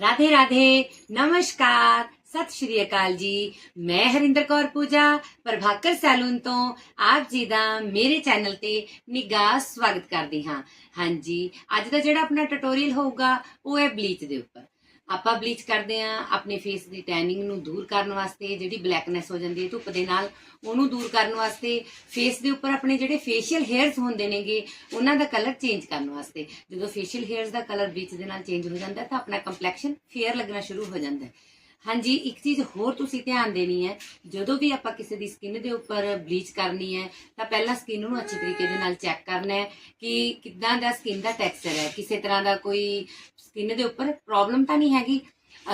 ਰਾਧੇ ਰਾਧੇ, ਨਮਸਕਾਰ। ਸਤਿ ਸ਼੍ਰੀ ਅਕਾਲ ਜੀ। ਮੈਂ ਹਰਿੰਦਰ ਕੌਰ ਪੂਜਾ, ਪ੍ਰਭਾਕਰ ਸੈਲੂਨ ਤੋਂ ਆਪ ਜੀ ਦਾ ਮੇਰੇ ਚੈਨਲ ਤੇ ਨਿੱਘਾ ਸਵਾਗਤ ਕਰਦੀ ਹਾਂ। ਹਾਂਜੀ, ਅੱਜ ਦਾ ਜਿਹੜਾ ਆਪਣਾ ਟਿਊਟੋਰੀਅਲ ਹੋਊਗਾ, ਉਹ ਹੈ ਬਲੀਚ ਦੇ ਉੱਪਰ। ਆਪਾਂ ਬਲੀਚ ਕਰਦੇ ਆਂ ਆਪਣੇ ਫੇਸ ਦੀ ਟੈਨਿੰਗ ਨੂੰ ਦੂਰ ਕਰਨ ਵਾਸਤੇ, ਜਿਹੜੀ ਬਲੈਕਨੈਸ ਹੋ ਜਾਂਦੀ ਹੈ ਧੁੱਪ ਦੇ ਨਾਲ, ਉਹਨੂੰ ਦੂਰ ਕਰਨ ਵਾਸਤੇ ਫੇਸ ਦੇ ਉੱਪਰ ਆਪਣੇ ਜਿਹੜੇ ਫੇਸ਼ੀਅਲ ਹੇਅਰਸ ਹੁੰਦੇ ਨੇਗੇ, ਉਹਨਾਂ ਦਾ ਕਲਰ ਚੇਂਜ ਕਰਨ ਵਾਸਤੇ। ਜਦੋਂ ਫੇਸ਼ੀਅਲ ਹੇਅਰਸ ਦਾ ਕਲਰ ਬਲੀਚ ਦੇ ਨਾਲ ਚੇਂਜ ਹੋ ਜਾਂਦਾ ਤਾਂ ਆਪਣਾ ਕੰਪਲੈਕਸ਼ਨ ਫੇਅਰ ਲੱਗਣਾ ਸ਼ੁਰੂ ਹੋ ਜਾਂਦਾ ਹੈ। ਹਾਂਜੀ, ਇੱਕ ਚੀਜ਼ ਹੋਰ ਤੁਸੀਂ ਧਿਆਨ ਦੇਣੀ ਹੈ, ਜਦੋਂ ਵੀ ਆਪਾਂ ਕਿਸੇ ਦੀ ਸਕਿਨ ਦੇ ਉੱਪਰ ਬਲੀਚ ਕਰਨੀ ਹੈ, ਤਾਂ ਪਹਿਲਾਂ ਸਕਿਨ ਨੂੰ ਅੱਛੇ ਤਰੀਕੇ ਦੇ ਨਾਲ ਚੈੱਕ ਕਰਨਾ ਹੈ ਕਿ ਕਿੱਦਾਂ ਦਾ ਸਕਿਨ ਦਾ ਟੈਕਸਚਰ ਹੈ। ਕਿਸੇ ਤਰ੍ਹਾਂ ਦਾ ਕੋਈ ਸਕਿਨ ਦੇ ਉੱਪਰ ਪ੍ਰੋਬਲਮ ਤਾਂ ਨਹੀਂ ਹੈਗੀ?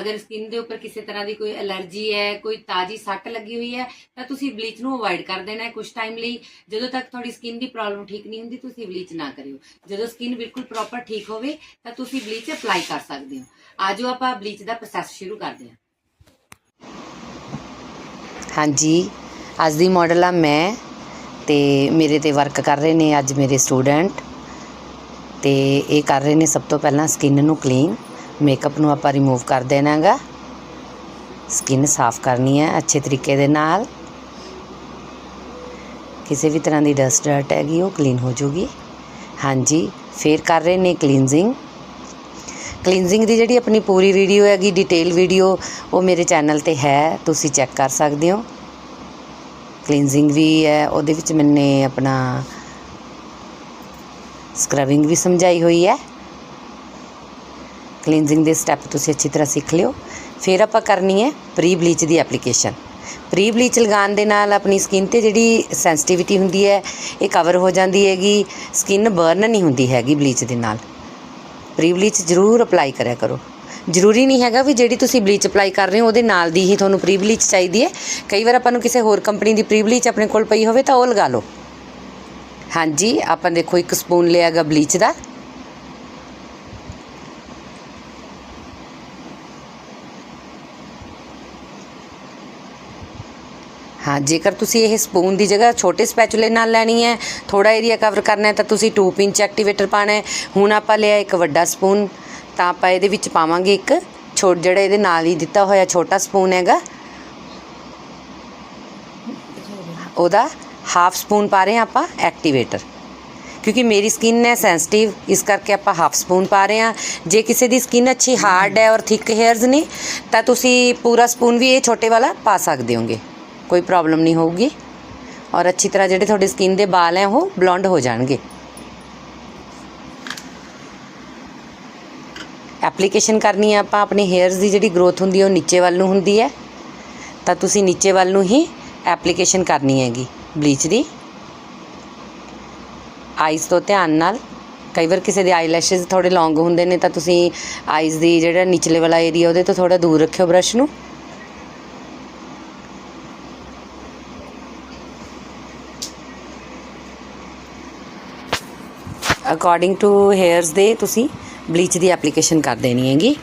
ਅਗਰ ਸਕਿਨ ਦੇ ਉੱਪਰ ਕਿਸੇ ਤਰ੍ਹਾਂ ਦੀ ਕੋਈ ਅਲਰਜੀ ਹੈ, ਕੋਈ ਤਾਜੀ ਸੱਟ ਲੱਗੀ ਹੋਈ ਹੈ, ਤਾਂ ਤੁਸੀਂ ਬਲੀਚ ਨੂੰ ਅਵੋਇਡ ਕਰ ਦੇਣਾ ਹੈ ਕੁਝ ਟਾਈਮ ਲਈ। ਜਦੋਂ ਤੱਕ ਤੁਹਾਡੀ ਸਕਿਨ ਦੀ ਪ੍ਰੋਬਲਮ ਠੀਕ ਨਹੀਂ ਹੁੰਦੀ, ਤੁਸੀਂ ਬਲੀਚ ਨਾ ਕਰਿਓ। ਜਦੋਂ ਸਕਿਨ ਬਿਲਕੁਲ ਪ੍ਰੋਪਰ ਠੀਕ ਹੋਵੇ, ਤਾਂ ਤੁਸੀਂ ਬਲੀਚ ਅਪਲਾਈ ਕਰ ਸਕਦੇ ਹੋ। ਆਜੋ ਆਪਾਂ ਬਲੀਚ ਦਾ ਪ੍ਰੋਸੈਸ ਸ਼ੁਰੂ ਕਰਦੇ ਹਾਂ। ਹਾਂਜੀ, ਅੱਜ ਦੀ ਮਾਡਲ ਆ ਮੈਂ ਤੇ ਮੇਰੇ ਤੇ ਵਰਕ ਕਰ ਰਹੇ ਨੇ ਅੱਜ ਮੇਰੇ ਸਟੂਡੈਂਟ ਤੇ ਇਹ ਕਰ ਰਹੇ ਨੇ ਸਭ ਤੋਂ ਪਹਿਲਾਂ ਸਕਿਨ ਨੂੰ ਕਲੀਨ ਮੇਕਅਪ ਨੂੰ ਆਪਾਂ ਰਿਮੂਵ ਕਰ ਦੇਣਾਗਾ। ਸਕਿਨ ਸਾਫ਼ ਕਰਨੀ ਹੈ ਅੱਛੇ ਤਰੀਕੇ ਦੇ ਨਾਲ। ਕਿਸੇ ਵੀ ਤਰ੍ਹਾਂ ਦੀ ਡਸਟ ਡਰਟ ਹੈਗੀ, ਉਹ ਕਲੀਨ ਹੋ ਜਾਊਗੀ ਹਾਂਜੀ, ਫਿਰ ਕਰ ਰਹੇ ਨੇ ਕਲੀਨਜ਼ਿੰਗ ਕਲੀਨਜ਼ਿੰਗ ਦੀ ਜਿਹੜੀ ਆਪਣੀ ਪੂਰੀ ਵੀਡੀਓ ਹੈਗੀ ਡਿਟੇਲ ਵੀਡੀਓ ਉਹ ਮੇਰੇ ਚੈਨਲ ਤੇ ਹੈ, ਤੁਸੀਂ ਚੈੱਕ ਕਰ ਸਕਦੇ ਹੋ। ਕਲੀਨਜ਼ਿੰਗ ਵੀ ਹੈ, ਉਹਦੇ ਵਿੱਚ ਮੈਨੇ ਆਪਣਾ ਸਕਰਬਿੰਗ ਵੀ ਸਮਝਾਈ ਹੋਈ ਹੈ। ਕਲੀਨਜ਼ਿੰਗ ਦੇ ਸਟੈਪ ਤੁਸੀਂ ਅੱਛੀ ਤਰ੍ਹਾਂ ਸਿੱਖ ਲਿਓ। ਫਿਰ ਆਪਾਂ ਕਰਨੀ ਹੈ ਪ੍ਰੀ ਬਲੀਚ ਦੀ ਐਪਲੀਕੇਸ਼ਨ ਪ੍ਰੀ ਬਲੀਚ ਲਗਾਉਣ ਦੇ ਨਾਲ ਆਪਣੀ ਸਕਿਨ ਤੇ ਜਿਹੜੀ ਸੈਂਸਿਟੀਵਿਟੀ ਹੁੰਦੀ ਹੈ, ਇਹ ਕਵਰ ਹੋ ਜਾਂਦੀ ਹੈਗੀ ਸਕਿਨ ਬਰਨ ਨਹੀਂ ਹੁੰਦੀ ਹੈਗੀ ਬਲੀਚ ਦੇ ਨਾਲ। ਪ੍ਰੀ ਬਲੀਚ ਜ਼ਰੂਰ ਅਪਲਾਈ ਕਰਿਆ ਕਰੋ। ਜ਼ਰੂਰੀ ਨਹੀਂ ਹੈਗਾ ਵੀ ਜਿਹੜੀ ਤੁਸੀਂ ਬਲੀਚ ਅਪਲਾਈ ਕਰ ਰਹੇ ਹੋ, ਉਹਦੇ ਨਾਲ ਦੀ ਹੀ ਤੁਹਾਨੂੰ ਪ੍ਰੀ ਬਲੀਚ ਚਾਹੀਦੀ ਹੈ। ਕਈ ਵਾਰ ਆਪਾਂ ਨੂੰ ਕਿਸੇ ਹੋਰ ਕੰਪਨੀ ਦੀ ਪ੍ਰੀ ਬਲੀਚ ਆਪਣੇ ਕੋਲ ਪਈ ਹੋਵੇ ਤਾਂ ਉਹ ਲਗਾ ਲਓ। ਹਾਂਜੀ, ਆਪਾਂ ਦੇਖੋ ਇੱਕ ਸਪੂਨ ਲਿਆਗਾ ਬਲੀਚ ਦਾ। ਹਾਂ, ਜੇਕਰ ਤੁਸੀਂ ਇਹ ਸਪੂਨ ਦੀ ਜਗ੍ਹਾ ਛੋਟੇ ਸਪੈਚੂਲੇ ਨਾਲ ਲੈਣੀ ਹੈ ਥੋੜਾ ਏਰੀਆ ਕਵਰ ਕਰਨਾ ਹੈ, ਤਾਂ ਤੁਸੀਂ 2 ਪਿੰਚ ਐਕਟੀਵੇਟਰ ਪਾਣਾ ਹੈ। ਹੁਣ ਆਪਾਂ ਲਿਆ ਇੱਕ ਵੱਡਾ ਸਪੂਨ ਤਾਂ ਆਪਾਂ ਇਹਦੇ ਵਿੱਚ ਪਾਵਾਂਗੇ ਇੱਕ ਛੋਟ, ਜਿਹੜਾ ਇਹਦੇ ਨਾਲ ਹੀ ਦਿੱਤਾ ਹੋਇਆ ਛੋਟਾ ਸਪੂਨ ਹੈਗਾ। ਉਹਦਾ ਹਾਫ ਸਪੂਨ ਪਾ ਰਹੇ ਹਾਂ ਆਪਾਂ ਐਕਟੀਵੇਟਰ ਕਿਉਂਕਿ ਮੇਰੀ ਸਕਿਨ ਹੈ ਸੈਂਸਿਟਿਵ ਇਸ ਕਰਕੇ ਆਪਾਂ ਹਾਫ ਸਪੂਨ ਪਾ ਰਹੇ ਹਾਂ। ਜੇ ਕਿਸੇ ਦੀ ਸਕਿਨ ਅੱਛੀ ਹਾਰਡ ਹੈ ਔਰ ਥਿਕ ਹੇਅਰਸ ਨੇ, ਤਾਂ ਤੁਸੀਂ ਪੂਰਾ ਸਪੂਨ ਵੀ ਇਹ ਛੋਟੇ ਵਾਲਾ ਪਾ ਸਕਦੇ ਹੋਗੇ। ਕੋਈ ਪ੍ਰੋਬਲਮ ਨਹੀਂ ਹੋਊਗੀ। ਔਰ ਅੱਛੀ ਤਰ੍ਹਾਂ ਜਿਹੜੇ ਤੁਹਾਡੀ ਸਕਿਨ ਦੇ ਵਾਲ ਹੈ, ਉਹ ਬਲੌਂਡ ਹੋ ਜਾਣਗੇ। ਐਪਲੀਕੇਸ਼ਨ ਕਰਨੀ ਹੈ ਆਪਾਂ, ਆਪਣੇ ਹੇਅਰਸ ਦੀ ਜਿਹੜੀ ਗਰੋਥ ਹੁੰਦੀ ਹੈ, ਉਹ ਨੀਚੇ ਵੱਲ ਨੂੰ ਹੁੰਦੀ ਹੈ। ਤਾਂ ਤੁਸੀਂ ਨੀਚੇ ਵੱਲ ਨੂੰ ਹੀ ਐਪਲੀਕੇਸ਼ਨ ਕਰਨੀ ਹੈਗੀ ਬਲੀਚ ਦੀ। ਆਈਜ਼ ਤੋਂ ਧਿਆਨ ਨਾਲ। ਕਈ ਵਾਰ ਕਿਸੇ ਦੇ ਆਈਲੈਸ਼ਸ ਥੋੜੇ ਲੌਂਗ ਹੁੰਦੇ ਨੇ, ਤਾਂ ਤੁਸੀਂ ਆਈਜ਼ ਦੀ ਜਿਹੜਾ ਨਿਚਲੇ ਵਾਲਾ ਏਰੀਆ ਉਹਦੇ ਤੋਂ ਥੋੜਾ ਦੂਰ ਰੱਖਿਓ ਬ੍ਰਸ਼ ਨੂੰ। ਅਕੋਰਡਿੰਗ ਟੂ ਹੇਅਰਸ ਦੇ ਤੁਸੀਂ ਬਲੀਚ ਦੀ ਐਪਲੀਕੇਸ਼ਨ ਕਰ ਦੇਣੀ ਹੈਗੀ।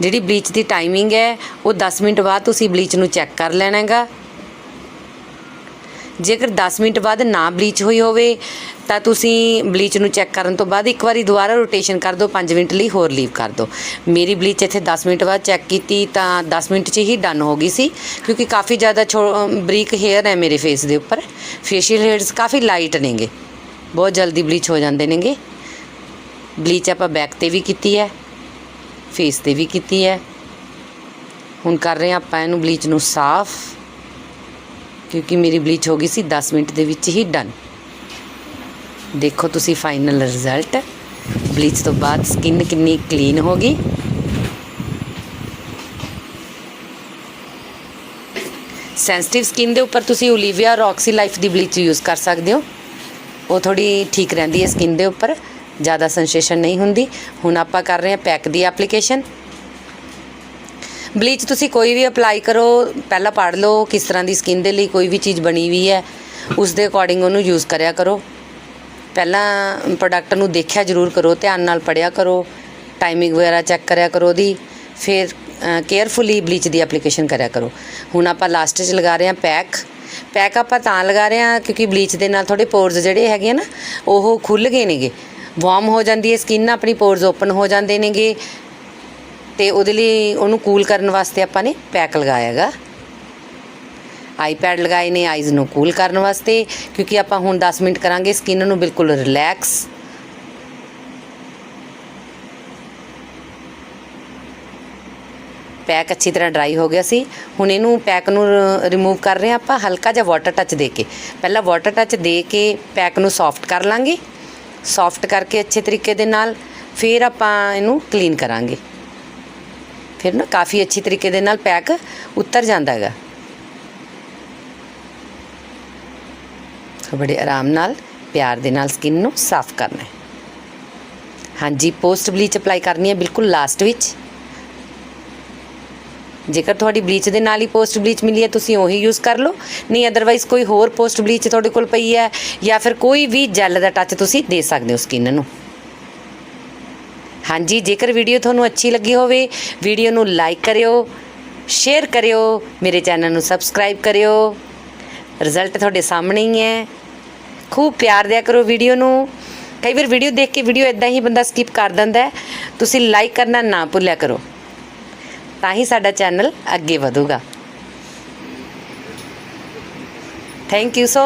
ਜਿਹੜੀ ਬਲੀਚ ਦੀ ਟਾਈਮਿੰਗ ਹੈ, ਉਹ 10 ਮਿੰਟ ਬਾਅਦ ਤੁਸੀਂ ਬਲੀਚ ਨੂੰ ਚੈੱਕ ਕਰ ਲੈਣਾ ਹੈਗਾ। ਜੇਕਰ 10 ਮਿੰਟ ਬਾਅਦ ਨਾ ਬਲੀਚ ਹੋਈ ਹੋਵੇ, ਤਾਂ ਤੁਸੀਂ ਬਲੀਚ ਨੂੰ ਚੈੱਕ ਕਰਨ ਤੋਂ ਬਾਅਦ ਇੱਕ ਵਾਰੀ ਦੁਬਾਰਾ ਰੋਟੇਸ਼ਨ ਕਰ ਦਿਓ 5 ਮਿੰਟ ਲਈ ਹੋਰ ਲੀਵ ਕਰ ਦਿਓ। ਮੇਰੀ ਬਲੀਚ ਇੱਥੇ 10 ਮਿੰਟ ਬਾਅਦ ਚੈੱਕ ਕੀਤੀ, ਤਾਂ 10 ਮਿੰਟ 'ਚ ਹੀ ਡਨ ਹੋ ਗਈ ਸੀ, ਕਿਉਂਕਿ ਕਾਫੀ ਜ਼ਿਆਦਾ ਬਰੀਕ ਹੇਅਰ ਹੈ ਮੇਰੇ ਫੇਸ ਦੇ ਉੱਪਰ। ਫੇਸ਼ੀਅਲ ਹੇਅਰਸ ਕਾਫੀ ਲਾਈਟ ਨੇਗੇ। ਬਹੁਤ ਜਲਦੀ ਬਲੀਚ ਹੋ ਜਾਂਦੇ ਨੇਗੇ। ਬਲੀਚ ਆਪਾਂ ਬੈਕ ਤੇ ਵੀ ਕੀਤੀ ਹੈ, ਫੇਸ ਤੇ ਵੀ ਕੀਤੀ ਹੈ। ਹੁਣ ਕਰ ਰਹੇ ਹਾਂ ਆਪਾਂ ਇਹਨੂੰ ਬਲੀਚ ਨੂੰ ਸਾਫ਼, ਕਿਉਂਕਿ ਮੇਰੀ ਬਲੀਚ ਹੋ ਗਈ ਸੀ 10 ਮਿੰਟ ਦੇ ਵਿੱਚ ਹੀ ਡਨ। ਦੇਖੋ ਤੁਸੀਂ ਫਾਈਨਲ ਰਿਜ਼ਲਟ, ਬਲੀਚ ਤੋਂ ਬਾਅਦ ਸਕਿਨ ਕਿੰਨੀ ਕਲੀਨ ਹੋ ਗਈ। ਸੈਂਸਿਟਿਵ ਸਕਿਨ ਦੇ ਉੱਪਰ ਤੁਸੀਂ ਓਲੀਵੀਆ ਰੌਕਸੀ ਲਾਈਫ ਦੀ ਬਲੀਚ ਯੂਜ਼ ਕਰ ਸਕਦੇ ਹੋ। ਉਹ ਥੋੜੀ ਠੀਕ ਰਹਿੰਦੀ ਹੈ ਸਕਿਨ ਦੇ ਉੱਪਰ, ਜ਼ਿਆਦਾ ਸੈਂਸੇਸ਼ਨ ਨਹੀਂ ਹੁੰਦੀ। ਹੁਣ ਆਪਾਂ ਕਰ ਰਹੇ ਹਾਂ ਪੈਕ ਦੀ ਐਪਲੀਕੇਸ਼ਨ ਬਲੀਚ ਤੁਸੀਂ ਕੋਈ ਵੀ ਅਪਲਾਈ ਕਰੋ, ਪਹਿਲਾਂ ਪੜ੍ਹ ਲਓ, ਕਿਸ ਤਰ੍ਹਾਂ ਦੀ ਸਕਿਨ ਦੇ ਲਈ ਕੋਈ ਵੀ ਚੀਜ਼ ਬਣੀ ਹੋਈ ਹੈ, ਉਸ ਦੇ ਅਕੋਰਡਿੰਗ ਉਹਨੂੰ ਯੂਜ਼ ਕਰਿਆ ਕਰੋ। ਪਹਿਲਾਂ ਪ੍ਰੋਡਕਟ ਨੂੰ ਦੇਖਿਆ ਜ਼ਰੂਰ ਕਰੋ, ਧਿਆਨ ਨਾਲ ਪੜਿਆ ਕਰੋ ਟਾਈਮਿੰਗ ਵਗੈਰਾ ਚੈੱਕ ਕਰਿਆ ਕਰੋ ਉਹਦੀ, ਫਿਰ ਕੇਅਰਫੁਲੀ ਬਲੀਚ ਦੀ ਐਪਲੀਕੇਸ਼ਨ ਕਰਿਆ ਕਰੋ। ਹੁਣ ਆਪਾਂ ਲਾਸਟ 'ਚ ਲਗਾ ਰਹੇ ਹਾਂ ਪੈਕ ਪੈਕ ਆਪਾਂ ਤਾਂ ਲਗਾ ਰਹੇ ਹਾਂ ਕਿਉਂਕਿ ਬਲੀਚ ਦੇ ਨਾਲ ਥੋੜੇ ਪੋਰਸ ਜਿਹੜੇ ਹੈਗੇ ਆ ਨਾ, ਉਹ ਖੁੱਲ ਗਏ ਨੇਗੇ। ਵਾਰਮ ਹੋ ਜਾਂਦੀ ਹੈ ਸਕਿਨ ਆਪਣੀ ਪੋਰਸ ਓਪਨ ਹੋ ਜਾਂਦੇ ਨੇਗੇ। ਤੇ ਉਹਦੇ ਲਈ ਉਹਨੂੰ ਕੂਲ ਕਰਨ ਵਾਸਤੇ ਆਪਾਂ ਨੇ ਪੈਕ ਲਗਾਇਆਗਾ ਆਈਪੈਡ ਲਗਾਏ ਨੇ ਆਈਜ਼ ਨੂੰ ਕੂਲ ਕਰਨ ਵਾਸਤੇ। ਕਿਉਂਕਿ ਆਪਾਂ ਹੁਣ 10 ਮਿੰਟ ਕਰਾਂਗੇ ਸਕਿਨ ਨੂੰ ਬਿਲਕੁਲ ਰਿਲੈਕਸ ਪੈਕ ਅੱਛੀ ਤਰ੍ਹਾਂ ਡਰਾਈ ਹੋ ਗਿਆ ਸੀ। ਹੁਣ ਇਹਨੂੰ ਪੈਕ ਨੂੰ ਰਿਮੂਵ ਕਰ ਰਹੇ ਹਾਂ ਆਪਾਂ, ਹਲਕਾ ਜਿਹਾ ਵਾਟਰ ਟੱਚ ਦੇ ਕੇ। ਪਹਿਲਾਂ ਵਾਟਰ ਟੱਚ ਦੇ ਕੇ ਪੈਕ ਨੂੰ ਸੌਫਟ ਕਰ ਲਾਂਗੇ। ਸੌਫਟ ਕਰਕੇ ਅੱਛੇ ਤਰੀਕੇ ਦੇ ਨਾਲ ਫਿਰ ਆਪਾਂ ਇਹਨੂੰ ਕਲੀਨ ਕਰਾਂਗੇ। ਫਿਰ ਨਾ ਕਾਫੀ ਅੱਛੀ ਤਰੀਕੇ ਦੇ ਨਾਲ ਪੈਕ ਉਤਰ ਜਾਂਦਾ ਹੈਗਾ। ਬੜੇ ਆਰਾਮ ਨਾਲ, ਪਿਆਰ ਦੇ ਨਾਲ ਸਕਿਨ ਨੂੰ ਸਾਫ਼ ਕਰਨਾ ਹੈ। ਹਾਂਜੀ ਪੋਸਟ ਬਲੀਚ ਅਪਲਾਈ ਕਰਨੀ ਹੈ ਬਿਲਕੁਲ ਲਾਸਟ ਵਿੱਚ। ਜੇਕਰ ਤੁਹਾਡੀ ਬਲੀਚ ਦੇ ਨਾਲ ਹੀ ਪੋਸਟ ਬਲੀਚ ਮਿਲੀ ਹੈ, ਤੁਸੀਂ ਉਹੀ ਯੂਜ਼ ਕਰ ਲਓ। ਨਹੀਂ ਅਦਰਵਾਈਜ਼ ਕੋਈ ਹੋਰ ਪੋਸਟ ਬਲੀਚ ਤੁਹਾਡੇ ਕੋਲ ਪਈ ਹੈ ਜਾਂ ਫਿਰ ਕੋਈ ਵੀ ਜੈਲ ਦਾ ਟੱਚ ਤੁਸੀਂ ਦੇ ਸਕਦੇ ਹੋ ਸਕਿਨ ਨੂੰ। ਹਾਂਜੀ, ਜੇਕਰ ਵੀਡੀਓ ਤੁਹਾਨੂੰ ਅੱਛੀ ਲੱਗੀ ਹੋਵੇ ਵੀਡੀਓ ਨੂੰ ਲਾਈਕ ਕਰਿਓ ਸ਼ੇਅਰ ਕਰਿਓ, ਮੇਰੇ ਚੈਨਲ ਨੂੰ ਸਬਸਕ੍ਰਾਈਬ ਕਰਿਓ। ਰਿਜ਼ਲਟ ਤੁਹਾਡੇ ਸਾਹਮਣੇ ਹੀ ਹੈ। ਖੂਬ ਪਿਆਰ ਦਿਆ ਕਰੋ ਵੀਡੀਓ ਨੂੰ। ਕਈ ਵਾਰ ਵੀਡੀਓ ਦੇਖ ਕੇ ਵੀਡੀਓ ਇਦਾਂ ਹੀ ਬੰਦਾ ਸਕਿਪ ਕਰ ਦਿੰਦਾ ਤੁਸੀਂ ਲਾਈਕ ਕਰਨਾ ਨਾ ਭੁੱਲਿਆ ਕਰੋ। ਤਾਂ ਹੀ ਸਾਡਾ ਚੈਨਲ ਅੱਗੇ ਵਧੂਗਾ। Thank you so